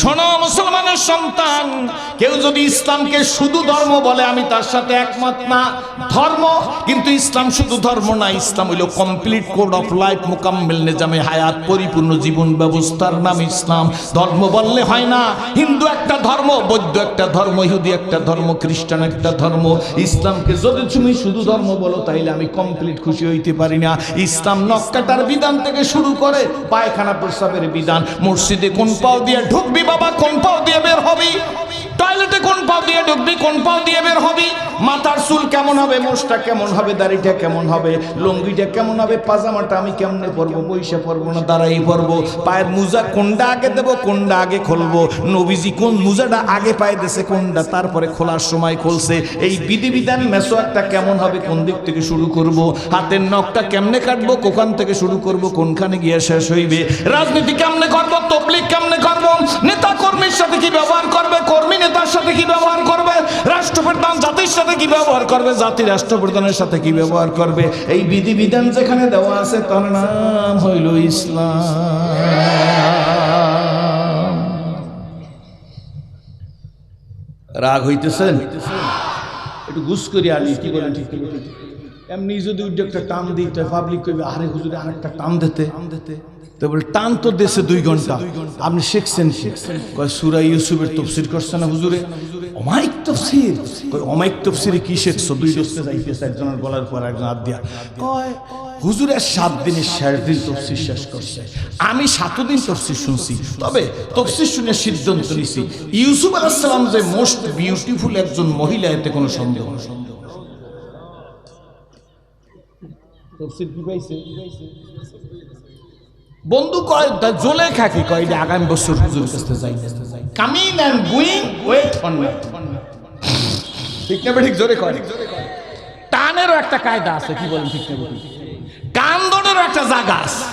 শোনো, মুসলমানের সন্তান, কেউ যদি ইসলামকে শুধু ধর্ম বলে, আমি তার সাথে একমত না। ধর্ম, কিন্তু ইসলাম শুধু ধর্ম না, ইসলাম হইল কমপ্লিট কোড অফ লাইফ মোকাম্মেল নিজামে হায়াত, পরিপূর্ণ জীবন ব্যবস্থার নাম ইসলাম। ধর্ম বললে হয় না, হিন্দু একটা ধর্ম, বৌদ্ধ একটা ধর্ম, ইহুদি একটা ধর্ম, খ্রিস্টান একটা ধর্ম। ইসলামকে যদি তুমি শুধু ধর্ম বলো, তাইলে আমি কমপ্লিট খুশি হইতে পারি না। ইসলাম নক্কাটার বিধান থেকে শুরু করে পায়খানা প্রস্রাবের বিধান। মসজিদে কোন পাও দিয়ে ঢুকবি বাবা কোন পাও দিয়ে বের হবি। টয়লেটে কোন পাও দিয়ে ঢুকবি, কোন পাও দিয়ে বের হবি? মাথার চুল কেমন হবে, মোষটা কেমন হবে, দাড়িটা কেমন হবে, লুঙ্গিটা কেমন হবে, পাজামাটা আমি কেমনে পরবো পয়সা পরবো না, দাঁড়াই পরবো? পায়ের মুজা কোনটা আগে দেবো, কোনটা আগে খুলবো? নবীজি কোন মুজাটা আগে পায়ে দেশে কোনটা তারপরে খোলার সময় খুলছে? এই বিধিবিধান মেসোয়াকটা কেমন হবে, কোন দিক থেকে শুরু করব? হাতের নখটা কেমনে কাটবো, কোখান থেকে শুরু করব, কোনখানে গিয়ে শেষ হইবে? রাজনীতি কেমনে করব তবলিক কেমনে করব? নেতা কর্মীর সাথে কি ব্যবহার করবে, কর্মী নেতার সাথে কি ব্যবহার করবে রাষ্ট্রপ্রধান জাতির সাথে কি ব্যবহার করবে? জাতি রাষ্ট্রপ্রধানের সাথে কি ব্যবহার করবে? এই বিধিবিধান যেখানে দেওয়া আছে, তার নাম হইল ইসলাম। রাগ হইতেছেন? একটু গুস করি আলি কি বলেন? ঠিক। এমনি যদি উদ্যোগটা টান দিই তো পাবলিক কইবে, আরে হুজুরে, আরেকটা টান দিতে। তো বলে, টান তো দেশে দুই ঘণ্টা। আপনি শিখছেন শিখছেন কয়, সুরা ইউসুফের তফসির করছে না হুজুরে? অমাইক তফসির। কয় অমাইক তফসিরে কি শিখছো? দুই দোস্তে যাইতেছে একজনের গলার পর একজন হাত দিয়া। কয় হুজুরের সাত দিনের শেষ দিন তফসির শেষ করছে। আমি সাত দিন তফসির শুনছি। তবে তফসির শুনে সিদ্ধান্ত নিছি, ইউসুফ আলাহিসাল্লাম যে মোস্ট বিউটিফুল একজন মহিলা, এতে কোনো সন্দেহ নেই। তফসির কি পাইছে? বন্ধু কয় জলে খাকি কয় যে আগামী বছর হুজুর কাছে যাই coming and going wait for ঠিক না ঠিক জোরে কয়। টানেরও একটা কায়দা আছে কি বলেন ঠিক না ঠিক কান্দনেরও একটা জায়গা আছে।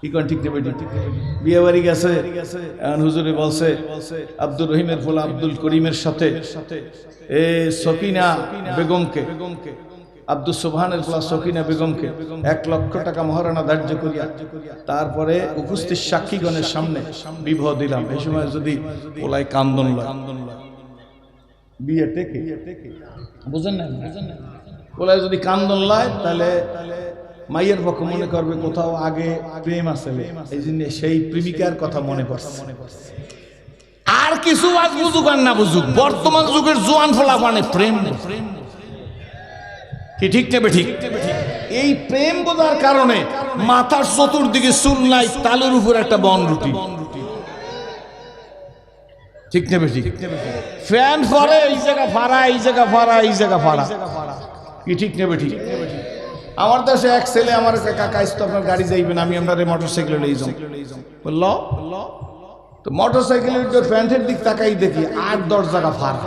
কি কোন ঠিক নেবে ঠিক বিয়ে বাড়ি গেছে হুজুরে বলছে আব্দুর রহিমের ফুল আব্দুল করিমের সাথে এ সকিনা বেগমকে আব্দুল সোবহানের ফুলা সকিনা বেগমকে এক লক্ষ টাকা মহারণা ধার্য করিয়া তারপরে উপস্থিত সাক্ষীগণের সামনে বিবাহ দিলাম। এই সময় যদি ওলাই কান্দন লয়। বিয়ে টেকে বুঝেন না ওলাই যদি কান্দন লয়, তাহলে মাইয়ের পক্ষ মনে করবে কোথাও আগে প্রেম আছে এই জন্য সেই প্রেমিকার কথা মনে করছে আর কিছু আজ বুঝুক আর না বুঝুক, বর্তমান যুগের জোয়ান ফলা মানে প্রেম কি ঠিক নেবে ঠিক এই প্রেম বোঝার কারণে মাথার চতুর্দিকে চুল নাই, তালের উপর একটা বন রুটি। ঠিক নেবে ঠিক ফ্যান ফরে এই জায়গা ফাড়া এই জায়গা ফাড়া এই জায়গা ফাড়া কি ঠিক নেবে ঠিক আমার দেশে এক ছেলে আমার কাকা ইস্তো আপনার গাড়ি যাইবেন আমি আপনার মোটর সাইকেলে লই যাও বলল, তো মোটর সাইকেলের যে প্যান্টের দিক তাকাই দেখি, আট, দশ জায়গা ফাড়া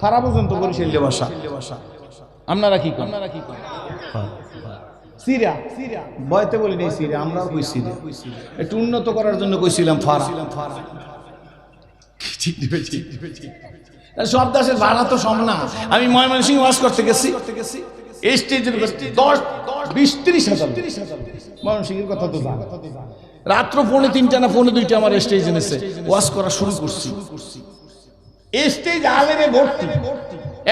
ফাড়া পর্যন্ত বরিশাল বাসা। আপনারা কি আপনারা কি করেন? সিরা বয়তে বলি নেই সিরা আমরাও কই সিরা একটু উন্নত করার জন্য কইছিলাম ফারা। সব ভাড়া তো সম না। আমি ময়মনসিং ওয়াজ করতে গেছি। এই স্টেজের উপর দশ বিশ ত্রিশ হাজার। ময়মনসিংহের কথা তো রাত্র পৌনে তিনটা না পৌনে দুইটা আমার স্টেজ এনেছে। ওয়াজ করা শুরু করছি। স্টেজ আলেরে ভর্তি।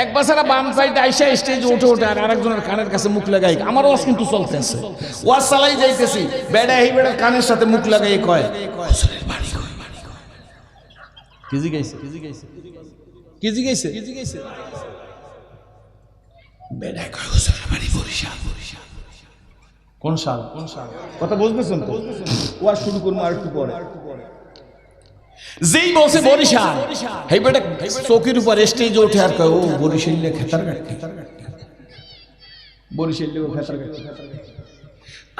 এক বছর বাম সাইডে আইসা স্টেজ উঠে উঠে আর আরেকজনের কানের কাছে মুখ লাগাই আমার ওয়াজ কিন্তু চলতেছে। ওয়াজ চালাই যাইতেছি। বেড়া এই বেড়ার কানের সাথে মুখ লাগাই কয়। বাড়ি বাড়ি কিজি বেড়া কয় হুজুরের বাড়ি বরিশাল। বরিশাল কোন সাল কোন সাল কথা বুঝতেছেন তো? ওয়াজ শুরু করব আর একটু পরে। যেই বলছে বরিশাল। হেই বেটা চৌকির উপর স্টেজে উঠে আর কয় ও বরিশালে খেতার গাড়ি। বরিশালে খেতার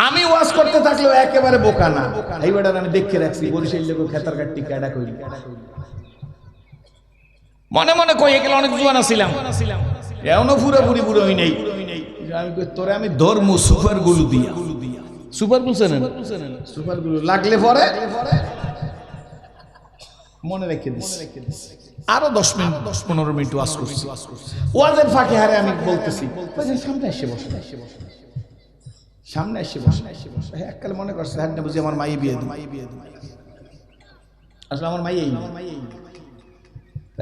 আমি ওয়াজ করতে থাকলেও একেবারে বোকা না। এই বেটার আমি দেখে রাখছি বরিশালে খেতার গাড়ি ক্যাডা কইলি? মনে মনে কই এগুলো অনেক জোয়ান ছিলাম এমনও পুরো পুরি পুরো হই নেই। আমি কই তোরে আমি ধর্ম সুপারগুলো দিয়া। সুপার বলছেন সুপারগুলো লাগলে পরে? মনে রেখে আরও দশ মিনিট দশ পনেরো মিনিট ওয়াজ করছি। ওয়াজের ফাঁকে হারে আমি বলতেছি। সামনে এসে বসে। সামনে এসে বসে। এককালে মনে করছে হ্যাঁ বুঝি আমার মাই বিয়ে দিই আসলে আমার মাই এই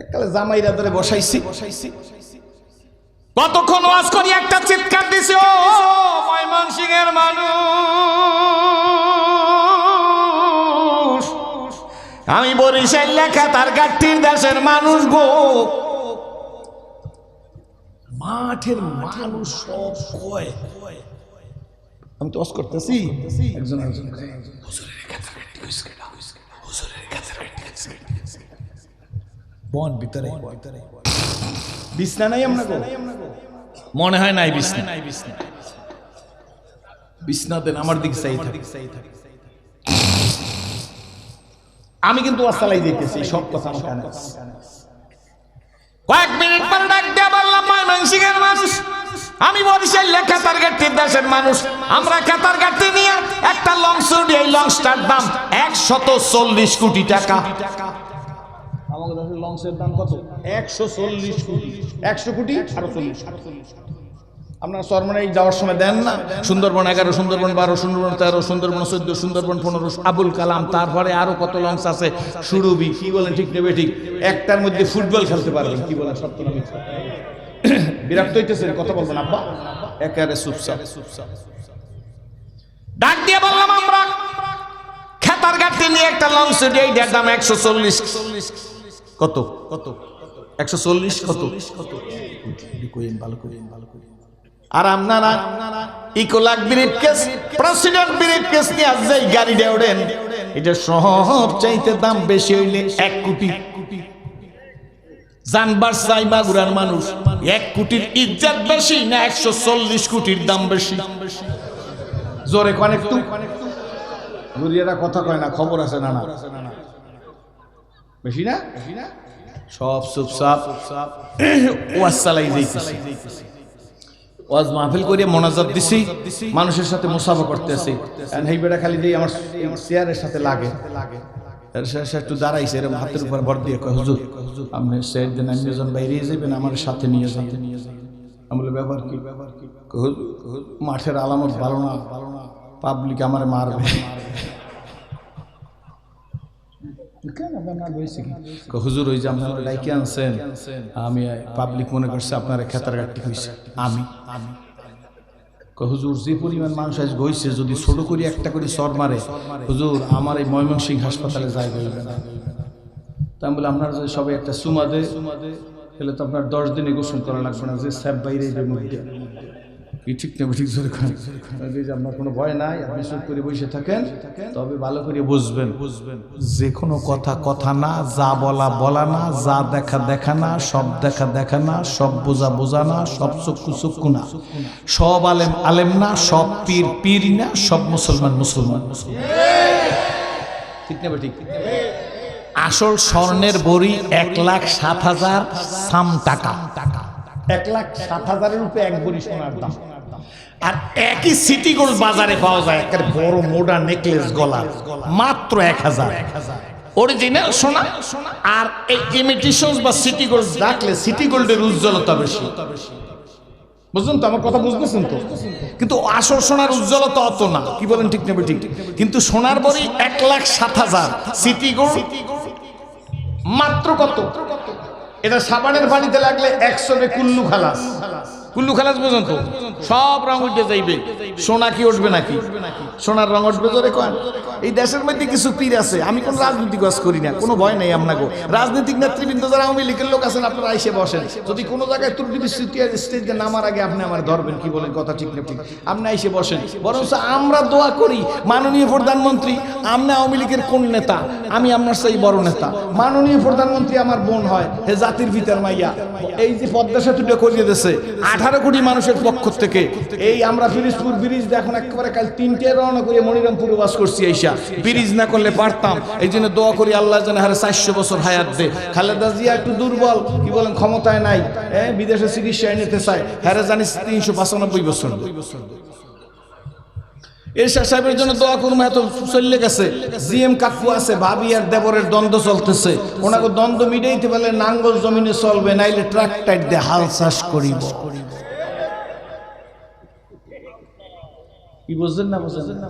এককালে জামাইরা ধরে বসাইছি। কতক্ষণ ওয়াজ করি একটা চিৎকার দিছে ও ময়মনসিং এর মানুষ। আমি বরিশাল লেখা তার গাঠির দেশের মানুষ গো। মাঠের মানুষ সব কয়? আমি তো অস করতেছি। একজন একজন? বন ভিতরে। বিছনা নাই আমরা মনে হয় নাই বিছনা। বিছনা দেন আমার দিকে চাই থাকে। আমি কিন্তু আসালাই দিতেছি সব কথা আমার কানে কয়েক মিনিট পরে ডাক দিয়ে বললাম ময়মনসিংহের মানুষ। আমি বরিশাল লেখা তার গাড়ির দেশের মানুষ। আমরা কাতার গাড়ি নিয়ে একটা লঞ্চ উঠি এই লং স্টার দাম একশত চল্লিশ কোটি টাকা। আমাদের দেশের লঞ্চের দাম কত? একশো চল্লিশ কোটি। একশো কোটি আরও চল্লিশ আপনার সরমনে যাওয়ার সময় দেন না সুন্দরবন এগারো সুন্দরবন বারো সুন্দরবন তেরো সুন্দরবন চোদ্দ সুন্দরবন পনেরো আবুল কালাম তারপরে আরও কত লঞ্চ আছে সুরবি কি বলেন ঠিক নেবে ঠিক একটার মধ্যে ফুটবল খেলতে পারবেন কি বলেন মিথ্যা? বিরক্ত হইতেছে কথা বলবেন আব্বা একারে সুপসা ডাক দিয়ে বললাম আমরা খেতার গাড়ি নিয়ে একটা লঞ্চ দিয়ে এই দাম একশো চল্লিশ কত কত একশো চল্লিশ কত কত ভালো কইন ভালো কইন আর আপনারা ইকোলাক ব্রিফকেস প্রেসিডেন্ট ব্রিফকেস নিয়ে আজ যেই গাড়িটা ওড়েন এটা সব চাইতে দাম বেশি হইলে এক কোটি। জানবার চাই বাগুড়ার মানুষ এক কোটির ইজ্জত বেশি না একশো চল্লিশ কোটির দাম বেশি? জোরে কনেক তু গুরিয়ারা কথা কয় না খবর আছে না না? বেশি না? সব চুপচাপ ওয়াজ চালাই যাইতেছে। ওয়াজ মাহফিল করিয়া মোনাজাত দিছি, মানুষের সাথে মুসাফা করতেছি। এই বেটা খালি দিয়ে আমার চেয়ারের সাথে লাগে। একটু দাঁড়াইছে এরকম হাতের উপর ভর দিয়ে কয়, হুজুর, আপনি সেই দিন আমি যখন বাইরে যাবেন আমার সাথে নিয়ে যাবেন আমি বলে ব্যাপার কি? মাঠের আলামত ভালো না। পাবলিক আমার মারবে। কেন আপনার না বলছি কি? কয়, হুজুর, ওই যে আপনারা ডাইকে আনছেন, আমি পাবলিক মনে করছে আপনার খেতার গাড়ি হয়েছে। আমি। আমি হুজুর, যে পরিমাণ মানুষ আজ গইছে যদি ছোট করে একটা করে সর মারে, হুজুর, আমার এই ময়মনসিংহ হাসপাতালে যায় গইবে না। তা বলে আপনার যদি সবাই একটা সুমা দে তাহলে তো আপনার দশ দিনে গোসল করা লাগবে না, যে স্যাপ বাইরে মধ্যে। কি ঠিক না ঠিক জোরে আপনার কোনো ভয় নাই আপনি চুপ করে বসে থাকেন তবে ভালো করে বুঝবেন। বুঝবেন। যে কোনো কথা কথা না যা বলা বলা না যা দেখা দেখা না সব দেখা দেখা না সব বোঝা বোঝা না সব চক্ষু চক্ষু না। সব আলেম আলেম না সব পীর পীর না সব মুসলমান মুসলমান ঠিক না ঠিক আসল স্বর্ণের বড়ি এক লাখ সাত হাজার সাম টাকা। এক লাখ সাত হাজারের উপরে এক বড়ি সোনার দাম। আর একই সিটি গোল্ড বাজারে পাওয়া যায় একটা বড় মোডা নেকলেস গলা, মাত্র এক হাজার। অরিজিনাল সোনা আর এই ইমিটেশন বা সিটি গোল্ড রাখলে সিটি গোল্ডের উজ্জ্বলতা বেশি। বুঝলেন তো? আমার কথা বুঝতেছেন তো? কিন্তু আসল সোনার উজ্জ্বলতা অত না। কি বলেন ঠিক নেবে ঠিক? কিন্তু সোনার বড়ি এক লাখ সাত হাজার। সিটি গোল্ড মাত্র কত? এটা সাবানের পানিতে লাগলে একশো কুল্লু খালাস। কুল্লু খালাস পর্যন্ত সব রং উঠে যাইবে। সোনা কি উঠবে নাকি? সোনার রং উঠবে জোরে এই দেশের মধ্যে কিছু পীর আছে, আমি কোন রাজনৈতিক কাজ করি না, কোনো ভয় নেই আপনাকে। রাজনৈতিক নেতৃবৃন্দ যারা আওয়ামী লীগের লোক আছেন, আপনারা এসে বসেন। যদি কোনো জায়গায় ত্রুটি বিস্তৃতি স্টেজে নামার আগে আপনি আমার ধরবেন, কি বলেন কথা ঠিক না ঠিক। আপনি এসে বসেন। বরং আমরা দোয়া করি, মাননীয় প্রধানমন্ত্রী, আপনি আওয়ামী লীগের কোন নেতা? আমি আপনার সেই বড় নেতা। মাননীয় প্রধানমন্ত্রী আমার বোন হয়, হে জাতির ভিতর মাইয়া। এই যে পদ্মা সেতুটা করিয়ে দিয়েছে, আঠারো কোটি মানুষের পক্ষ থেকে। এই আমরা ফিরিজপুর ব্রিজ দিয়ে এখন একেবারে কাল তিনটে রওনা করে মনিরামপুর বাস করছি এইসা ব্রিজ না করলে পারতাম। এই জন্য দোয়া করি আল্লাহ যেন হারে চারশো বছর হায়াত দে। খালেদা জিয়া একটু দুর্বল, কি বলেন, ক্ষমতায় নাই। হ্যাঁ বিদেশে চিকিৎসায় নিতে চায়। হ্যারে জানিস তিনশো পঁচানব্বই বছর এরশাদ সাহেবের জন্য দোয়া করব এত চললে গেছে। জিএম কাকু আছে, ভাবি আর দেবরের দ্বন্দ্ব চলতেছে। ওনাকে দ্বন্দ্ব মিটাইতে পারলে নাঙ্গল জমিনে চলবে, নাইলে ট্রাক টাইট দিয়ে হাল চাষ করিব। কি বুঝছেন না বুঝছেন না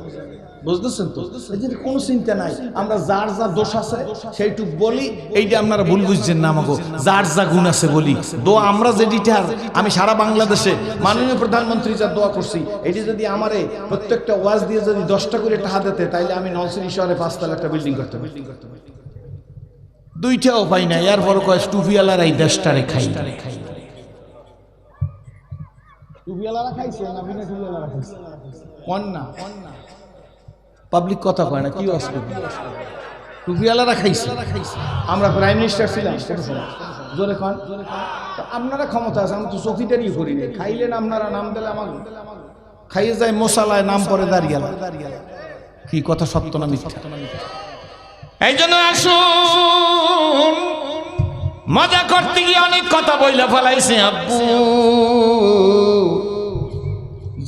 বুঝতেছেন তো? এদের কোনো চিন্তা নাই, আমরা যার যা দোষ আছে সেইটুক বলি, এইটা আপনারা ভুল বুঝছেন না আমাকে যার যা গুণ আছে বলি। দোয়া আমরা যে ডিটার আমি সারা বাংলাদেশে মাননীয় প্রধানমন্ত্রী যা দোয়া করছি, এটি যদি আমারে প্রত্যেকটা ওয়াজ দিয়ে যদি দশটা করে টাকা দিতে, তাইলে আমি নলসিরি শহরে পাঁচতলা একটা বিল্ডিং করতে বিল্ডিং করতে দুইটাও পাই না কয়, টুপিওয়ালার এই দেশটারে খাই টুপিওয়ালারা খাইছে না খাইছে? কোন না পাবলিক কথা কয় না কি অসুবিধা? টুপিওয়ালারা খাইছে। আমরা প্রাইম মিনিস্টার ছিলাম কোনো। জোরে খান তো আপনারা ক্ষমতা আছে আমি তো চকিদারি করি না খাইলেন আপনারা নাম দিলে আমার খাইয়ে যায় মশালায় নাম পরে দাঁড়িয়ে কি কথা সত্য না মিথ্যা? এই জন্য আসুন। মজা করতে গিয়ে অনেক কথা বইলে ফেলাইছে আব্বু।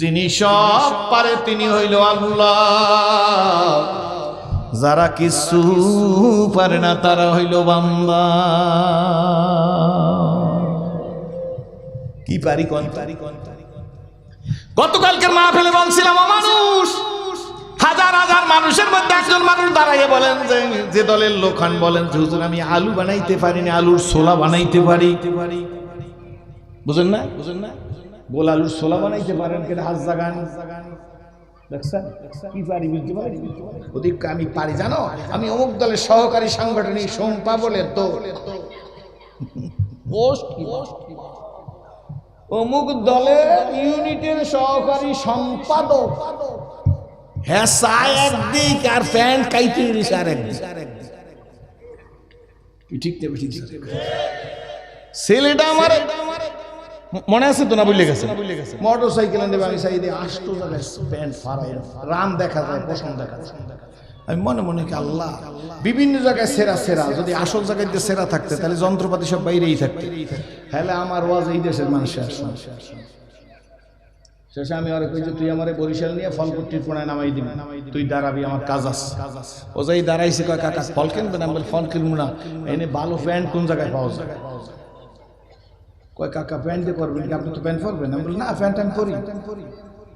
যিনি সব পারে তিনি হইল আল্লাহ। যারা কিছু পারে না, তারা হইল বান্দা। কি পারি কোন? পারি কোন গতকালকের মাহফিলে বলছিলাম, ও মানুষ, হাজার হাজার মানুষের মধ্যে একজন মানুষ দাঁড়াইয়ে বলেন যে যে দলের লোখান বলেন যে, হুজুর, আমি আলু বানাইতে পারি না আলুর ছোলা বানাইতে পারি। বুঝেন না বুঝেন না? গোল আলুর ছোলা বানাইতে পারেন কেন হাত জাগান। দেখছেন? কি পারি বুঝতে পারি ওদিক আমি পারি জানো? আমি অমুক দলের সহকারী সাংগঠনিক সোম্পা বলে তো অমুক দলের ইউনিটের সহকারী সম্পাদক। হ্যাঁ একদিক আর প্যান্ট কাইতে দিস আর একদিক। কি ঠিক ঠিক ছেলেটা আমার মনে আছে তো না বুঝলে গেছে? মোটর সাইকেল নেবে আমি চাই দিয়ে আষ্ট জায়গায় প্যান্ট ফারাই রান দেখা যায় পছন্দ দেখা যায়। আমি মনে মনে কি আল্লাহ বিভিন্ন জায়গায় সেরা সেরা। যদি আসল জায়গায় দিয়ে সেরা থাকতে তাহলে যন্ত্রপাতি সব বাইরেই থাকতে তাহলে আমার ওয়াজ এই দেশের মানুষের আসুন শেষে আমি আরে কই যে তুই আমারে বরিশাল নিয়ে ফলপট্টির কোনায় নামাই দিবি। তুই দাঁড়াবি আমার কাজ আছে। ও যাই দাঁড়াইছে কয় কাকা ফল কিনবেন? আমি বলি ফল কিনবো না। এনে ভালো প্যান্ট কোন জায়গায় পাওয়া যায়? কয় কাকা প্যান্ট করবেন আপনি তো প্যান্ট পরবেন? আমি বলি না, প্যান্ট আমি পরি।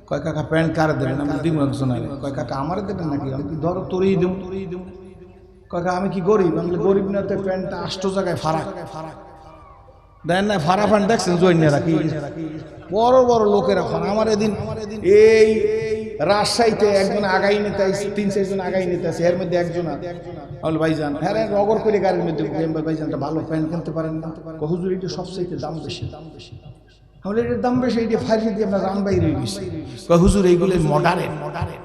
কয় কাকা, প্যান্ট কার দেবেন? আমি দিব নাই। কয় কাকা, আমার দেবেন নাকি? আমি কি ধরো তোরেই দেব? কয় কাকা, আমি কি গরিব? আমি গরিব না, তো প্যান্টটা আষ্ট জায়গায় ফারাক। ফারাক দেন না, ফারা ফান দেখছেন জৈন্যরা কি? বড় বড় লোকেরা ফান আমার এদিন এই রাজশাহীতে একজন আগাই নিতে তিন চারজন আগাই নিতে আছে এর মধ্যে একজন আমি ভাইজান হ্যাঁ রগর করে গাড়ির মধ্যে উঠে ভাইজান ভালো প্যান্ট কিনতে পারেন না। হুজুর এটা সবচেয়ে দাম বেশি। দাম বেশি আমি বলি, এটার দাম বেশি এটা ফাইলে দিয়ে আমরা রান বাইরে গেছি হুজুর এইগুলো মডারেন মডারেন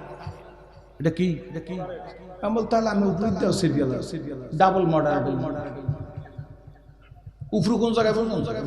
এটা কি? এটা কি? আমি বল তাহলে আমি উপরে দেওয়া সিরিয়াল ডাবল মডারেবল মডারেবল উপরু কোন জায়গায় কোন জায়গায়